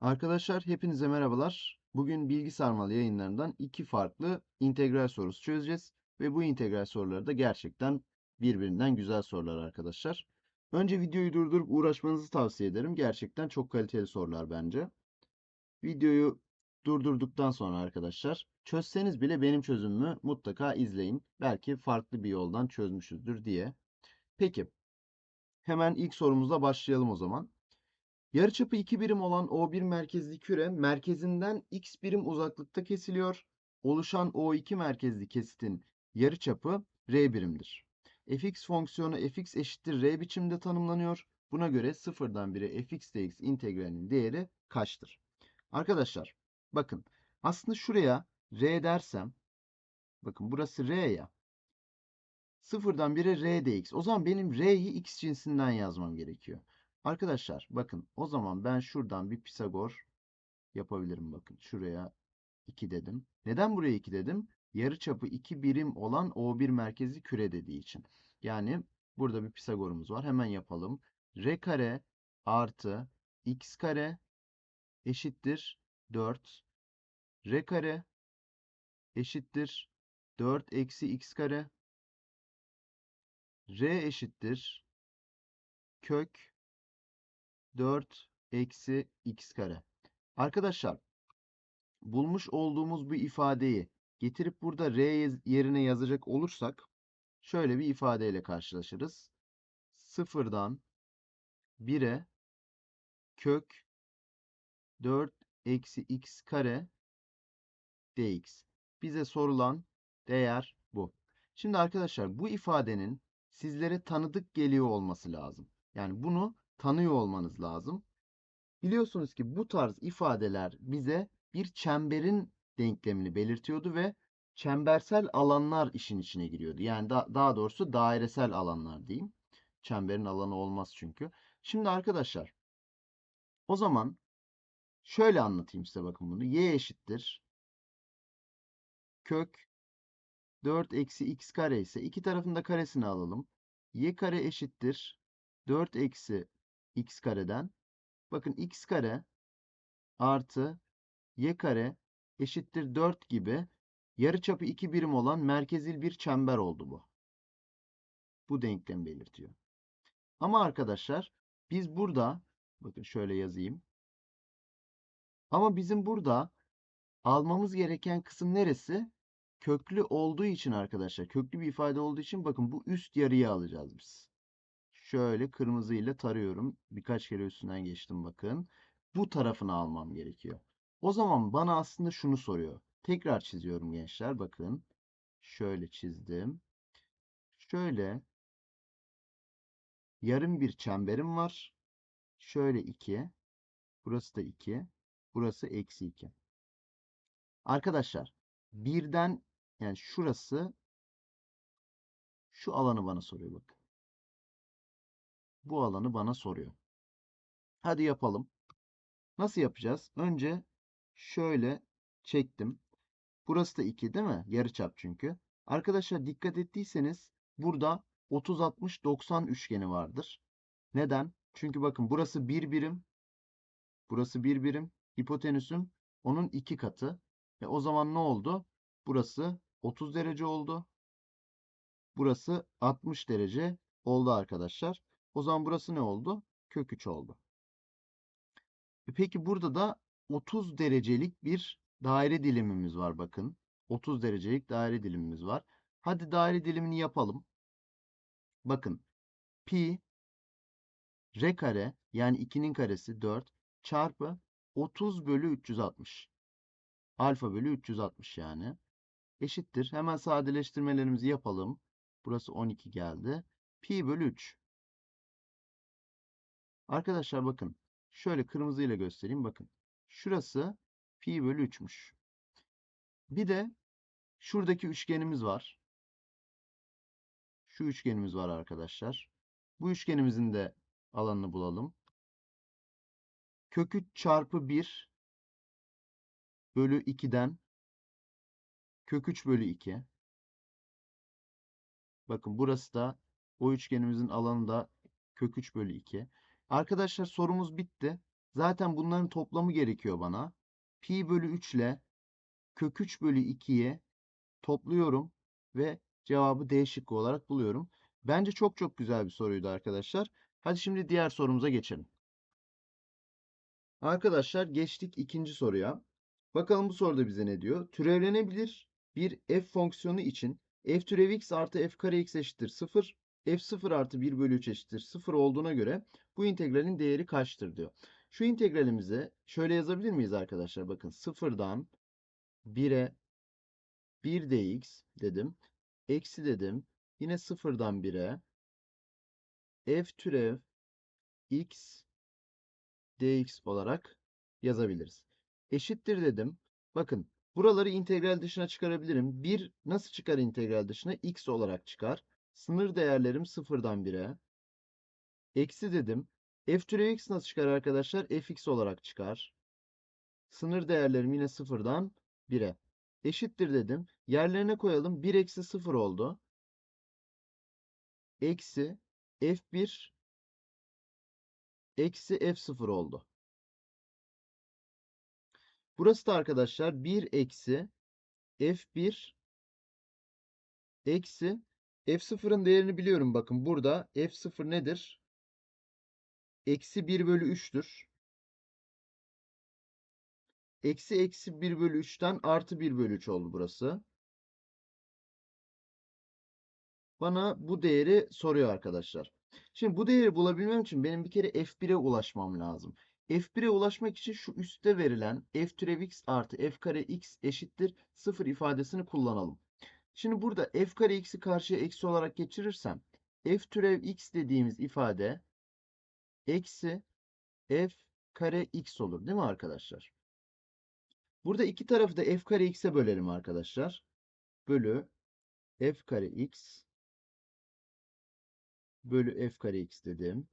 Arkadaşlar hepinize merhabalar. Bugün bilgi sarmalı yayınlarından iki farklı integral sorusu çözeceğiz. Ve bu integral soruları da gerçekten birbirinden güzel sorular arkadaşlar. Önce videoyu durdurup uğraşmanızı tavsiye ederim. Gerçekten çok kaliteli sorular bence. Videoyu durdurduktan sonra arkadaşlar çözseniz bile benim çözümümü mutlaka izleyin. Belki farklı bir yoldan çözmüşüzdür diye. Peki hemen ilk sorumuzla başlayalım o zaman. Yarıçapı 2 birim olan O1 merkezli küre merkezinden x birim uzaklıkta kesiliyor. Oluşan O2 merkezli kesitin yarıçapı r birimdir. fx fonksiyonu fx eşittir r biçimde tanımlanıyor. Buna göre sıfırdan 1'e fx dx integralinin değeri kaçtır? Arkadaşlar bakın aslında şuraya r dersem bakın burası r ya. Sıfırdan 1'e r dx. O zaman benim r'yi x cinsinden yazmam gerekiyor. Arkadaşlar bakın o zaman ben şuradan bir Pisagor yapabilirim bakın. Şuraya 2 dedim. Neden buraya 2 dedim? Yarıçapı 2 birim olan O1 merkezli küre dediği için. Yani burada bir Pisagor'umuz var. Hemen yapalım. R kare artı x kare eşittir 4. R kare eşittir 4 eksi x kare. R eşittir kök 4 eksi x kare. Arkadaşlar bulmuş olduğumuz bu ifadeyi getirip burada r yerine yazacak olursak şöyle bir ifadeyle karşılaşırız. Sıfırdan 1'e kök 4 eksi x kare dx. Bize sorulan değer bu. Şimdi arkadaşlar bu ifadenin sizlere tanıdık geliyor olması lazım. Yani bunu tanıyor olmanız lazım. Biliyorsunuz ki bu tarz ifadeler bize bir çemberin denklemini belirtiyordu ve çembersel alanlar işin içine giriyordu. Yani da, daha doğrusu dairesel alanlar diyeyim. Çemberin alanı olmaz çünkü. Şimdi arkadaşlar o zaman şöyle anlatayım size bakın bunu. Y eşittir kök 4 eksi x kare ise iki tarafında karesini alalım. Y kare eşittir 4 eksi x kareden. Bakın x kare artı y kare eşittir 4 gibi yarıçapı 2 birim olan merkezil bir çember oldu bu. Bu denklem belirtiyor. Ama arkadaşlar biz burada bakın şöyle yazayım. Ama bizim burada almamız gereken kısım neresi? Köklü olduğu için arkadaşlar, köklü bir ifade olduğu için bakın bu üst yarıyı alacağız biz. Şöyle kırmızıyla tarıyorum. Birkaç kere üstünden geçtim bakın. Bu tarafını almam gerekiyor. O zaman bana aslında şunu soruyor. Tekrar çiziyorum gençler. Bakın. Şöyle çizdim. Şöyle yarım bir çemberim var. Şöyle 2. Burası da 2. Burası eksi 2. Arkadaşlar birden yani şurası şu alanı bana soruyor bakın. Bu alanı bana soruyor. Hadi yapalım. Nasıl yapacağız? Önce şöyle çektim. Burası da 2 değil mi? Yarıçap çünkü. Arkadaşlar dikkat ettiyseniz burada 30 60 90 üçgeni vardır. Neden? Çünkü bakın burası 1 bir birim. Burası 1 bir birim. Hipotenüsüm onun 2 katı. E o zaman ne oldu? Burası 30 derece oldu. Burası 60 derece oldu arkadaşlar. O zaman burası ne oldu? Kök 3 oldu. E peki burada da 30 derecelik bir daire dilimimiz var bakın. 30 derecelik daire dilimimiz var. Hadi daire dilimini yapalım. Bakın pi r kare yani 2'nin karesi 4 çarpı 30 bölü 360. Alfa bölü 360 yani. Eşittir. Hemen sadeleştirmelerimizi yapalım. Burası 12 geldi. Pi bölü 3. Arkadaşlar bakın. Şöyle kırmızıyla göstereyim. Bakın. Şurası pi bölü 3'müş. Bir de şuradaki üçgenimiz var. Şu üçgenimiz var arkadaşlar. Bu üçgenimizin de alanını bulalım. Kök 3 çarpı 1 bölü 2'den kök 3 bölü 2. Bakın burası da o üçgenimizin alanı da kök 3 bölü 2. Arkadaşlar sorumuz bitti. Zaten bunların toplamı gerekiyor bana. Pi bölü 3 ile kök 3 bölü 2'yi topluyorum ve cevabı D şıkkı olarak buluyorum. Bence çok çok güzel bir soruydu arkadaşlar. Hadi şimdi diğer sorumuza geçelim. Arkadaşlar geçtik ikinci soruya. Bakalım bu soruda bize ne diyor? Türevlenebilir bir f fonksiyonu için f türev x artı f kare x eşittir 0. f0 artı 1 bölü 3 eşittir 0 olduğuna göre bu integralin değeri kaçtır diyor. Şu integralimizi şöyle yazabilir miyiz arkadaşlar? Bakın 0'dan 1'e 1 dx dedim. Eksi dedim. Yine 0'dan 1'e f türev x dx olarak yazabiliriz. Eşittir dedim. Bakın buraları integral dışına çıkarabilirim. 1 nasıl çıkar integral dışına? x olarak çıkar. Sınır değerlerim 0'dan 1'e. Eksi dedim. f türev x nasıl çıkar arkadaşlar? fx olarak çıkar. Sınır değerlerim yine 0'dan 1'e. Eşittir dedim. Yerlerine koyalım. 1 eksi 0 oldu. Eksi f1 eksi f0 oldu. Burası da arkadaşlar 1 eksi f1 eksi f0'ın değerini biliyorum. Bakın burada f0 nedir? Eksi 1 bölü 3'tür. Eksi eksi 1 bölü 3'ten artı 1 bölü 3 oldu burası. Bana bu değeri soruyor arkadaşlar. Şimdi bu değeri bulabilmem için benim bir kere f1'e ulaşmam lazım. f1'e ulaşmak için şu üstte verilen f türev x artı f kare x eşittir 0 ifadesini kullanalım. Şimdi burada f kare x'i karşıya eksi olarak geçirirsem f türev x dediğimiz ifade eksi f kare x olur değil mi arkadaşlar? Burada iki tarafı da f kare x'e bölelim arkadaşlar. Bölü f kare x bölü f kare x dedim.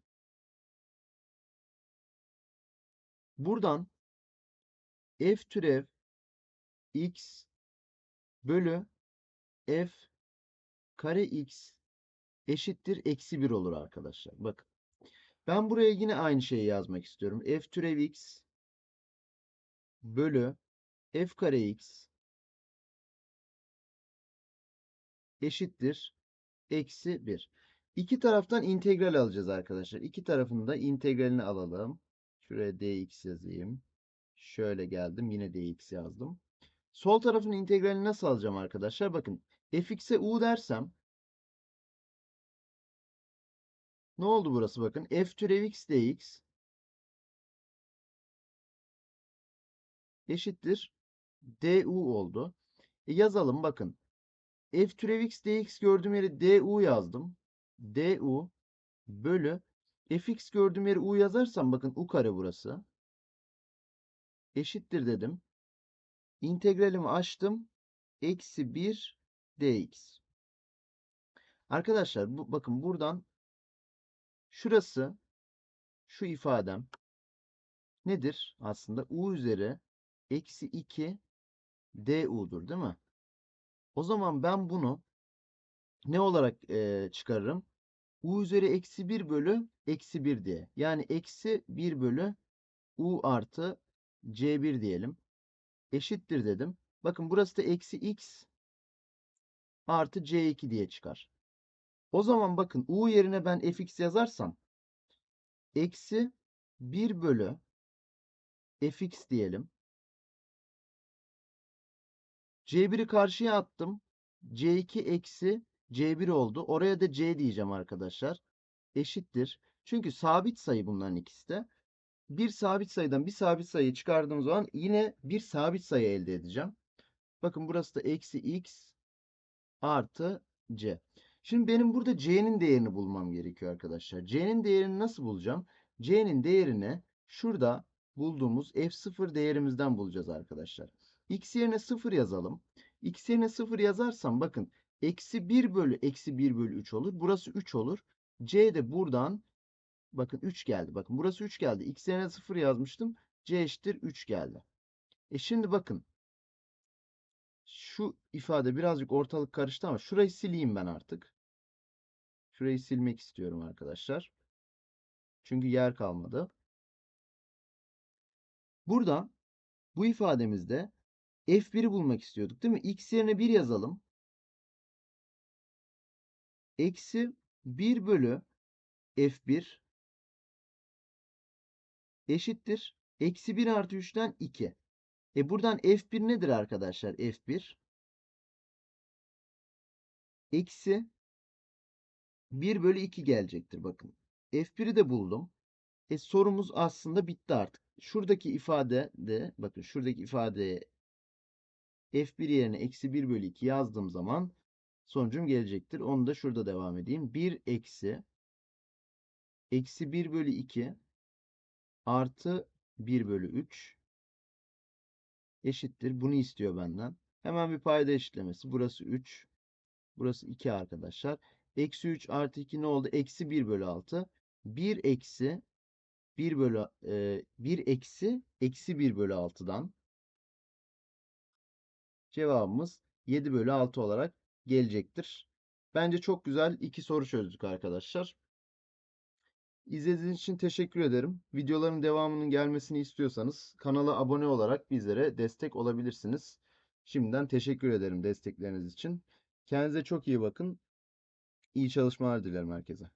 Buradan f türev x bölü f kare x eşittir eksi 1 olur arkadaşlar. Bakın. Ben buraya yine aynı şeyi yazmak istiyorum. f türev x bölü f kare x eşittir eksi 1. İki taraftan integral alacağız arkadaşlar. İki tarafın da integralini alalım. Şuraya dx yazayım. Şöyle geldim. Yine dx yazdım. Sol tarafın integralini nasıl alacağım arkadaşlar? Bakın fx'e u dersem ne oldu burası bakın. f türev x dx eşittir du oldu. E yazalım bakın. f türev x dx gördüğüm yere du yazdım. du bölü fx gördüğüm yere u yazarsam bakın u kare burası. Eşittir dedim. İntegralimi açtım. Eksi 1 dx. Arkadaşlar bu, bakın buradan şurası şu ifadem nedir? Aslında u üzeri eksi 2 du'dur değil mi? O zaman ben bunu ne olarak e, çıkarırım? u üzeri eksi 1 bölü eksi 1 diye. Yani eksi 1 bölü u artı c1 diyelim. Eşittir dedim. Bakın burası da eksi x artı c2 diye çıkar. O zaman bakın u yerine ben fx yazarsam eksi 1 bölü fx diyelim. C1'i karşıya attım. C2 eksi C1 oldu. Oraya da C diyeceğim arkadaşlar. Eşittir. Çünkü sabit sayı bunların ikisi de. Bir sabit sayıdan bir sabit sayı çıkardığım zaman yine bir sabit sayı elde edeceğim. Bakın burası da eksi x artı c. Şimdi benim burada c'nin değerini bulmam gerekiyor arkadaşlar. c'nin değerini nasıl bulacağım? c'nin değerini şurada bulduğumuz f0 değerimizden bulacağız arkadaşlar. x yerine 0 yazalım. x yerine 0 yazarsam bakın eksi 1 bölü eksi 1 bölü 3 olur. Burası 3 olur. c de buradan bakın 3 geldi. Bakın burası 3 geldi. x yerine 0 yazmıştım. c eşittir 3 geldi. E şimdi bakın. Şu ifade birazcık ortalık karıştı ama şurayı sileyim ben artık. Şurayı silmek istiyorum arkadaşlar. Çünkü yer kalmadı. Burada bu ifademizde f1'i bulmak istiyorduk değil mi? x yerine 1 yazalım. Eksi 1 bölü f1 eşittir. Eksi 1 artı 3'ten 2. E buradan f1 nedir arkadaşlar? f1 eksi 1 bölü 2 gelecektir bakın. f1'i de buldum. E sorumuz aslında bitti artık. Şuradaki ifade de bakın şuradaki ifadeye f1 yerine eksi 1 bölü 2 yazdığım zaman sonucum gelecektir. Onu da şurada devam edeyim. 1 eksi eksi 1 bölü 2 artı 1 bölü 3 eşittir. Bunu istiyor benden. Hemen bir payda eşitlemesi. Burası 3. Burası 2 arkadaşlar. Eksi 3 artı 2 ne oldu? Eksi 1 bölü 6. 1 eksi 1 bölü e, 1 eksi eksi 1 bölü 6'dan cevabımız 7 bölü 6 olarak gelecektir. Bence çok güzel iki soru çözdük arkadaşlar. İzlediğiniz için teşekkür ederim. Videoların devamının gelmesini istiyorsanız kanala abone olarak bizlere destek olabilirsiniz. Şimdiden teşekkür ederim destekleriniz için. Kendinize çok iyi bakın. İyi çalışmalar dilerim herkese.